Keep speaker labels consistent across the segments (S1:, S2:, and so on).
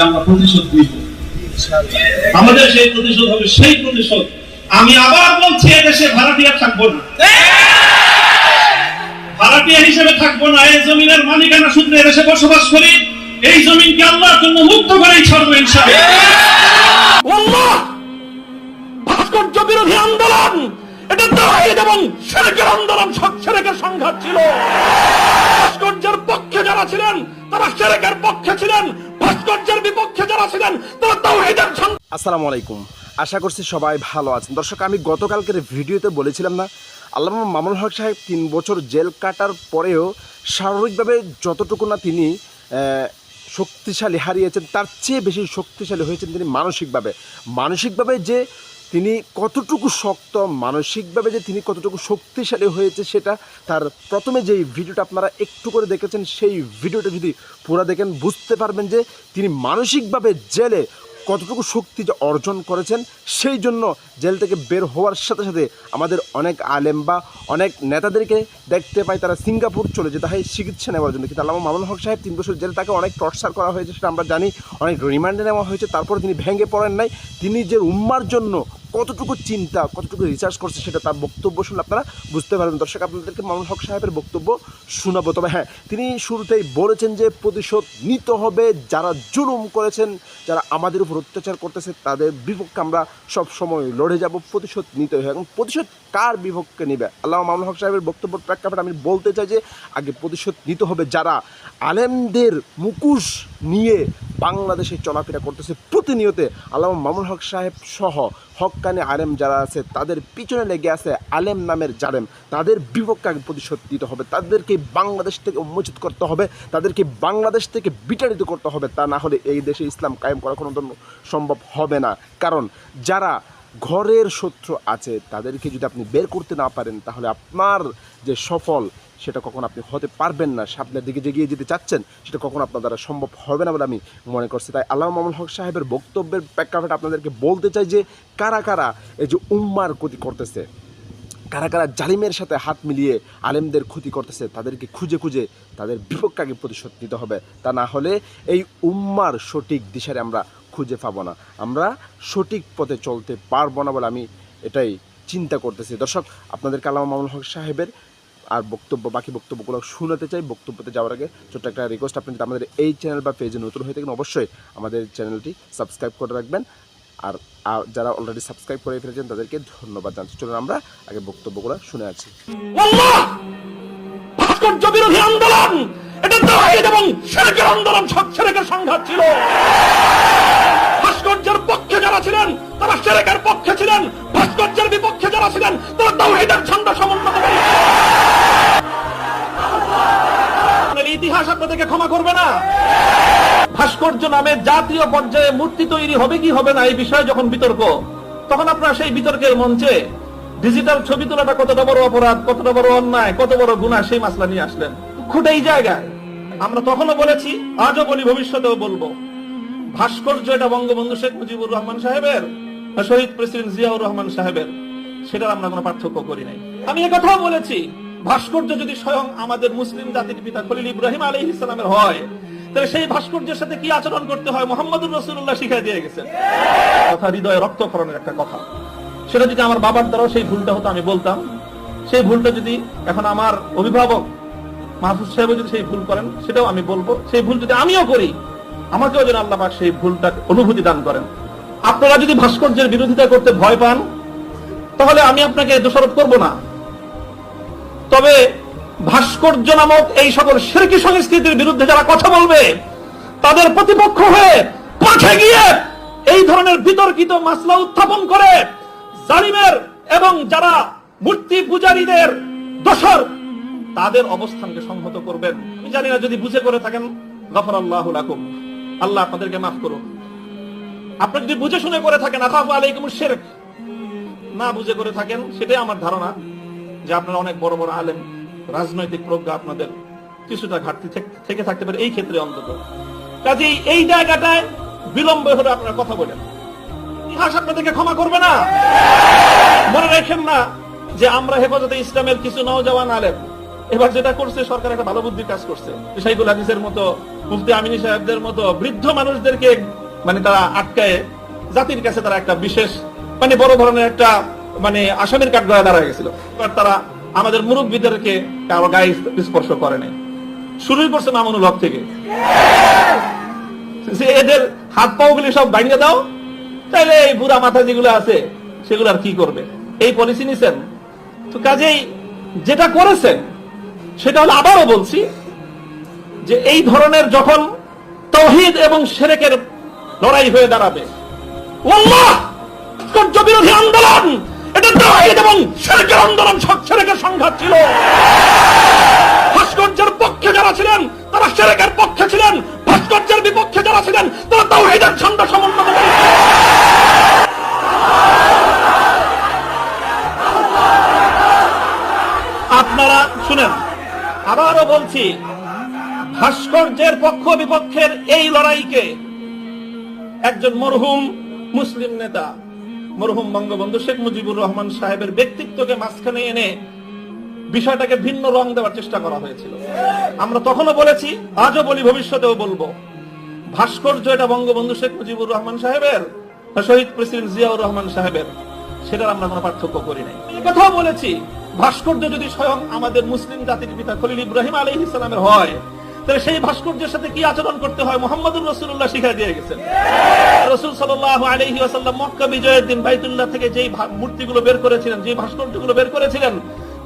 S1: আমরা প্রতিশোধ নিব। আমাদের সেই প্রতিশোধ হবে, সেই প্রতিশোধ। আমি আবার বলছি, এদেশে ভাড়াটিয়া থাকব না। ভাড়াটিয়া হিসেবে থাকব না। এই জমিনের মালিকানা সূত্রে এদেশে বসবাস করি। এই জমিনকে আল্লাহর জন্য মুক্ত করেই ছাড়বো ইনশাআল্লাহ।
S2: ভাস্কর্য বিরোধী আন্দোলন, এটা তাওহীদ এবং শিরকের আন্দোলন সব শিরকের সংঘাত ছিল। ভাস্কর্যের পক্ষে যারা ছিলেন, তারা শিরকের পক্ষে ছিলেন। ভাস্কর্যের বিপক্ষে যারা ছিলেন, তারা তাওহীদের
S3: আসসালামু আলাইকুম। আশা করছি সবাই ভালো আছেন। দর্শক, আমি গতকালকের ভিডিওতে বলেছিলাম না আল্লাহ মামুন হক সাহেব তিন বছর জেল কাটার পরেও শারীরিকভাবে যতটুকু না তিনি শক্তিশালী হারিয়েছেন, তার চেয়ে বেশি শক্তিশালী হয়েছেন তিনি মানসিকভাবে। মানসিকভাবে যে তিনি কতটুকু শক্ত মানসিকভাবে যে তিনি কতটুকু শক্তিশালী হয়েছে সেটা তার প্রথমে যেই ভিডিওটা আপনারা একটু করে দেখেছেন, সেই ভিডিওটা যদি পুরো দেখেন, বুঝতে পারবেন যে তিনি মানসিকভাবে জেলে কতটুকু শক্তি যে অর্জন করেছেন, সেই জন্য জেল থেকে বের হওয়ার সাথে সাথে আমাদের অনেক আলেম বা অনেক নেতাদেরকে দেখতে পাই তারা সিঙ্গাপুর চলে যেতে হয় চিকিৎসা নেওয়ার জন্য। কিন্তু আল্লামা মামুন হক সাহেব তিন বছর জেলে তাকে অনেক টর্চার করা হয়েছে, সেটা আমরা জানি। অনেক রিমান্ডে নেওয়া হয়েছে, তারপর তিনি ভেঙে পড়েন নাই। তিনি যে উম্মার জন্য কতটুকু চিন্তা, কতটুকু রিসার্চ করছে সেটা তার বক্তব্য শুনে আপনারা বুঝতে পারবেন। দর্শক, আপনাদেরকে মামুন হক সাহেবের বক্তব্য শোনাবো। তবে হ্যাঁ তিনি শুরুতেই বলেছেন যে প্রতিশোধ নিতে হবে। যারা জুলুম করেছেন, যারা আমাদের উপর অত্যাচার করতেছে, তাদের বিপক্ষে আমরা সব সময় লড়ে যাব। প্রতিশোধ নিতে হবে। এবং প্রতিশোধ কার বিপক্ষে নেবে? আল্লাহ মামুন হক সাহেবের বক্তব্যের প্রেক্ষাপটে আমি বলতে চাই যে, আগে প্রতিশোধ নিতে হবে যারা আলেমদের মুকুশ নিয়ে বাংলাদেশে চলাফেরা করতেছে। প্রতিনিয়তে আল্লাহ মামুন হক সাহেব সহ হকানি আলেম যারা আছে, তাদের পিছনে লেগে আছে আলেম নামের জালেম। তাদের বিপক্ষে আগে প্রতিশোধ দিতে হবে। তাদেরকে বাংলাদেশ থেকে উন্মোচিত করতে হবে। তাদেরকে বাংলাদেশ থেকে বিতাড়িত করতে হবে। তা না হলে এই দেশে ইসলাম কায়েম করা কোনো সম্ভব হবে না। কারণ যারা ঘরের শত্রু আছে, তাদেরকে যদি আপনি বের করতে না পারেন, তাহলে আপনার যে সফল সেটা কখন আপনি হতে পারবেন না। সামনের দিকে যেগিয়ে যেতে চাচ্ছেন, সেটা কখন আপনার দ্বারা সম্ভব হবে না বলে আমি মনে করছি। তাই আল্লাহ মামুন হক সাহেবের বক্তব্যের প্রেক্ষাপটে আপনাদেরকে বলতে চাই যে, কারা কারা এই যে উম্মার ক্ষতি করতেছে, কারা কারা জালিমের সাথে হাত মিলিয়ে আলেমদের ক্ষতি করতেছে, তাদেরকে খুঁজে খুঁজে তাদের বিপক্ষে আগে প্রতিশোধ নিতে হবে। তা না হলে এই উম্মার সঠিক দিশারে আমরা খুঁজে পাবো না। আমরা সঠিক পথে চলতে পারব না বলে আমি এটাই চিন্তা করতেছি। দর্শক, আপনাদেরকে আল্লামা মামুন হক সাহেবের আর বক্তব্য, বাকি বক্তব্যগুলো শোনাতে চাই। বক্তব্যতে যাওয়ার আগে ছোট্ট একটা রিকোয়েস্ট আপনি যদি আমাদের এই চ্যানেল বা পেজে নতুন হয়ে থাকেন, অবশ্যই আমাদের চ্যানেলটি সাবস্ক্রাইব করে রাখবেন। আর যারা অলরেডি সাবস্ক্রাইব করে ফেলেছেন, তাদেরকে ধন্যবাদ জানাচ্ছি। চলুন আমরা আগে বক্তব্যগুলো শুনে আছি
S2: ছিল। ভাস্কর্যের পক্ষে যারা ছিলেন, তারা শিরকের ভাস্কর্য জাতীয় পর্যায়ে মূর্তি তৈরি হবে কি হবে না এই বিষয়ে যখন বিতর্ক, তখন আপনারা সেই বিতর্কের মঞ্চে ডিজিটাল ছবি তোলাটা কতটা বড় অপরাধ, কতটা বড় অন্যায়, কত বড় গুণা সেই মাসলা নিয়ে আসলেন। খুঁটে এই জায়গায় আমরা তখনও বলেছি, আজও বলি, ভবিষ্যতেও বলব। ভাস্কর্য এটা বঙ্গবন্ধু শেখ মুজিবুর রহমান সাহেবের শহীদ প্রেসিডেন্ট জিয়াউর রহমান সাহেবের, সেটার আমরা কোনো পার্থক্য করি নাই। আমি কথাও বলেছি, ভাস্কর্য যদি স্বয়ং আমাদের মুসলিম জাতির পিতা খলিল ইব্রাহিম আলী ইসলামের হয় তাহলে সেই ভাস্কর্যের সাথে কি আচরণ করতে হয়? মোহাম্মদুর রসুল্লাহ শিখাই দিয়ে গেছেন। কথা হৃদয়ে রক্তক্ষরণের একটা কথা। সেটা যদি আমার বাবার দ্বারাও সেই ভুলটা হতো, আমি বলতাম। সেই ভুলটা যদি এখন আমার অভিভাবক মাহফুজ সাহেব যদি সেই ভুল করেন, সেটাও আমি বলব। সেই ভুল যদি আমিও করি, আমাকেও যেন আল্লাহ পাক সেই ভুলটা অনুভূতি দান করেন। আপনারা যদি ভাস্কর্যের বিরোধিতা করতে ভয় পান, তাহলে আমি আপনাকে দোষারোপ করব না। তবে ভাস্কর্য নামক এই সকল শিরকি সংস্কৃতির বিরুদ্ধে যারা কথা বলবে, তাদের প্রতিপক্ষ হয়ে মাঠে গিয়ে এই ধরনের বিতর্কিত মাসলা উত্থাপন করে জালিমের এবং যারা মূর্তি পূজারীদের দোষর, তাদের অবস্থানকে সংহত করবেন। আমি জানি না যদি বুঝে করে থাকেন, গফর আল্লাহ লাকুম। আল্লাহ আপনাদেরকে মাফ করুন আপনি যদি বুঝে শুনে করে থাকেন আকাফ আলাইকুম শেরক। না বুঝে করে থাকেন, সেটাই আমার ধারণা যে আপনারা অনেক বড় বড় আলেম। রাজনৈতিক প্রজ্ঞা আপনাদের কিছুটা ঘাটতি থেকে থাকতে পারে, এই ক্ষেত্রে অন্তত। কাজেই এই জায়গাটায় বিলম্ব হলে আপনারা কথা বলেন। ইতিহাস আপনাদেরকে ক্ষমা করবে না। মনে রাখেন না যে আমরা হেফাজতে ইসলামের কিছু নওজওয়ান আলেম এবার যেটা করছে, সরকার একটা ভালো বুদ্ধির কাজ করছে। শাইকুল হাদিসের মতো, মুফতি আমিনী সাহেবদের মতো বৃদ্ধ মানুষদেরকে মানে তারা আটকায়, জাতির কাছে তারা একটা বিশেষ মানে বড় ধরনের একটা মানে আসামির কাঠ গড়ায় দাঁড়ায় গেছিল। তারা আমাদের মুরব্বীদেরকে কারও গায়ে স্পর্শ করে নাই। শুরুই করছে মামুনুল হক থেকে। এদের হাত পাও গুলি সব ভাঙিয়ে দাও তাহলে এই বুড়া মাথা যেগুলো আছে, সেগুলো আর কি করবে? এই পলিসি নিছেন? তো কাজেই যেটা করেছেন, সেটা হলো আবারও বলছি যে এই ধরনের যখন তৌহিদ এবং সেরেকের লড়াই হয়ে দাঁড়াবে বিরোধী আন্দোলন! এটা তৌহিদ এবং সেরেকের আন্দোলন সব সেরেকের সংঘাত ছিল। ভাস্কর্যের পক্ষে যারা ছিলেন, তারা সেরেকের পক্ষে ছিলেন। ভাস্কর্যের বিপক্ষে যারা ছিলেন, তারা তৌহিদের ছন্দ সমন্বয় আপনারা শুনেন, আবারও বলছি, ভাস্কর্যের পক্ষ বিপক্ষের এই লড়াইকে একজন মরহুম মুসলিম নেতা মরহুম বঙ্গবন্ধু শেখ মুজিবুর রহমান সাহেবের ব্যক্তিত্বকে মাঝখানে এনে বিষয়টাকে ভিন্ন রং দেওয়ার চেষ্টা করা হয়েছিল। আমরা তখনও বলেছি, আজও বলি, ভবিষ্যতেও বলব। ভাস্কর্য এটা বঙ্গবন্ধু শেখ মুজিবুর রহমান সাহেবের শহীদ প্রেসিডেন্ট জিয়াউর রহমান সাহেবের? সেটার আমরা কোনো পার্থক্য করি নাই। কথাও বলেছি, ভাস্কর্য যদি স্বয়ং আমাদের মুসলিম জাতির পিতা খলিল ইব্রাহিম আলী ইসলামের হয়, তাহলে সেই ভাস্কর্যের সাথে কি আচরণ করতে হয়? মোহাম্মদুর রসুল্লাহ শিখাই দিয়ে গেছেন। রসুল সাল্লাহ আলহি আসাল্লাম মক্কা বিজয়ের দিন বাইতুল্লাহ থেকে মূর্তিগুলো বের করেছিলেন যে বের করেছিলেন,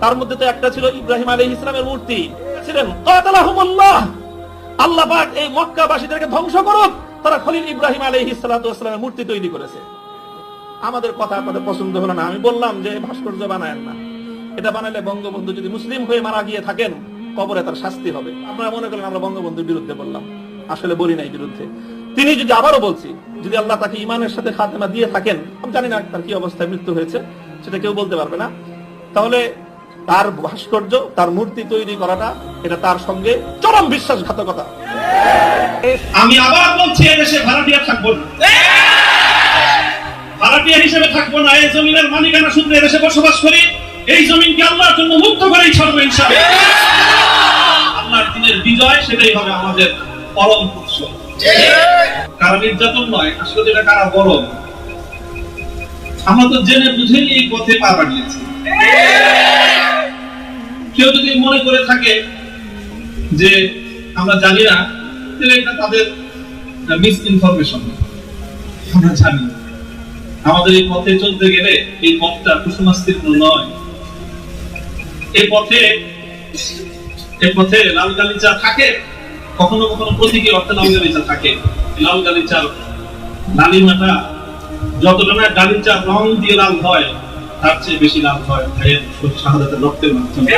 S2: তার মধ্যে তো একটা ছিল ইব্রাহিম ইসলামের মূর্তি। ছিলেন আল্লাহ পাক এই মক্কাবাসীদেরকে ধ্বংস করুক, তারা খলিল ইব্রাহিম আলহি ইসলামের মূর্তি তৈরি করেছে। আমাদের কথা আপনাদের পছন্দ হলো না, আমি বললাম যে ভাস্কর্য বানায়েন না। এটা বানালে বঙ্গবন্ধু যদি মুসলিম হয়ে মারা গিয়ে থাকেন, কবরে তার শাস্তি হবে। আপনারা মনে করেন আমরা বঙ্গবন্ধুর বিরুদ্ধে বললাম, আসলে বলি নাই বিরুদ্ধে। তিনি যদি আবারও বলছি, যদি আল্লাহ তাকে ইমানের সাথে খাতেমা দিয়ে থাকেন, আমি জানি না তার কি অবস্থায় মৃত্যু হয়েছে, সেটা কেউ বলতে পারবে না। তাহলে তার ভাস্কর্য, তার মূর্তি তৈরি করাটা, এটা তার সঙ্গে চরম বিশ্বাসঘাতকতা।
S1: আমি আবার বলছি, এদেশে ভাড়াটিয়া থাকব ভাড়াটিয়া হিসেবে থাকব না, এই জমিনের মালিকানা সূত্রে এদেশে বসবাস করি। এই জমিনকে আল্লাহর জন্য মুক্ত করেই ছাড়বো ইনশাআল্লাহ। আল্লাহর দিনের বিজয়, সেটাই হবে আমাদের পরম পুরুষ। কারা নির্যাতন নয়, আসলে যেটা কারা গরম আমরা তো জেনে বুঝেই এই পথে পা বাড়িয়েছি। কেউ যদি মনে করে থাকে যে আমরা জানি না এটা তাদের মিস ইনফরমেশন আমরা জানি আমাদের এই পথে চলতে গেলে এই পথটা কুসুমাস্তীর্ণ নয়। এই পথে এই পথে লাল গালিচা থাকে কখনো কখনো প্রতীকী অর্থে লাল গালিচা থাকে। লাল গালিচার লালিমাটা যতটা না গালিচার রং দিয়ে লাল হয়, তার চেয়ে বেশি লাল হয়। ভাইয়ের শাহাদাতের রক্তের মাধ্যমে।